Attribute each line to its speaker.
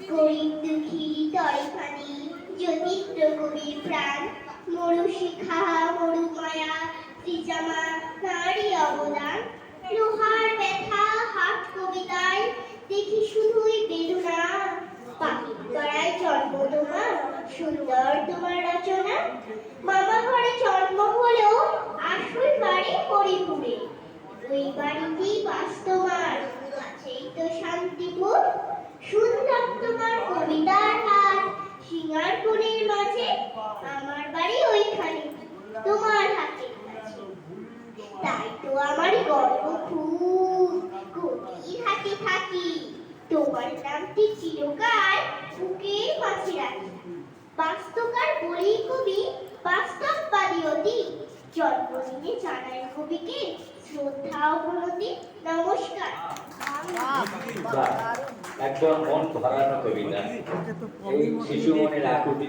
Speaker 1: গরিব দুঃখী তরিখানি জ্যোতিত্র কবির প্রাণ মরু শিখা মরু মায়া শ্রীজামা নারী অবদান লোহার ব্যথা হাট কবিতায় দেখি শুধুই বেদনা পাখির গড়ায় জন্ম তোমার সুন্দর তোমার রচনা মামা ঘরে জন্ম হলেও আসল বাড়ি হরিপুরে। ওই বাড়িতেই বাস তোমার আছেই তো শান্তিপুর শুনলাম তোমার কবিতার হাট সিঙ্গারপুরের মাঝে, আমার বাড়ি ওইখানে, তোমার হাতের তাই তো আমার গর্ব খুব। হাতে থাকি। তোমার নামটি চিরকাল বুকের মাঝে রাখি? বাস্তবকার বলি কবি, বাস্তববাদী অতি। জন্মদিনে জানাই কবিকে শ্রদ্ধা প্রণতি নমস্কার।
Speaker 2: একদম মন ভরানো কবিতা। এই শিশু মনের আকুতি